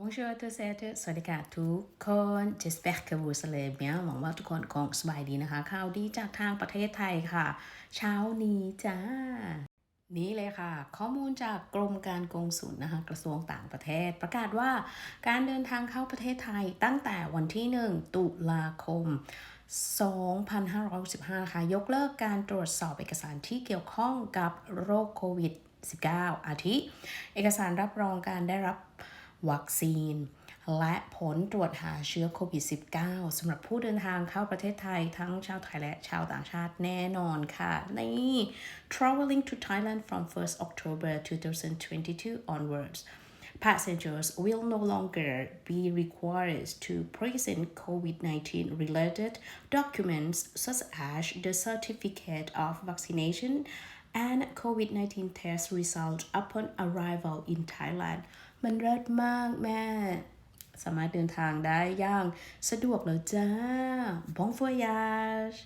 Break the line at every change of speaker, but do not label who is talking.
Bonjour à tous et à toutes สวัสดีค่ะทุกคน J'espère que vous allez bien หวังว่าทุกคนคงสบายดีนะคะ ข่าวดีจากทางประเทศไทยค่ะ เช้านี้จ้า นี่เลยค่ะ ข้อมูลจากกรมการกงสุลนะคะ กระทรวงต่างประเทศ ประกาศว่าการเดินทางเข้าประเทศไทยตั้งแต่วันที่ 1 ตุลาคม2565ค่ะ ยกเลิกการตรวจสอบเอกสารที่เกี่ยวข้องกับโรคโควิด -19 อาทิ เอกสารรับรองการได้รับ วัคซีน และผลตรวจหาเชื้อโควิด -19 สำหรับผู้เดินทางเข้าประเทศไทยทั้งชาวไทยและชาวต่างชาติแน่นอนค่ะนี่ traveling to Thailand from 1st October 2022 onwards Passengers will no longer be required to present COVID-19 related documents such as the certificate of vaccination and COVID-19 test result upon arrival in Thailand มันเลิศมากแม่ สามารถเดินทางได้อย่างสะดวกแล้วจ้า Bon voyage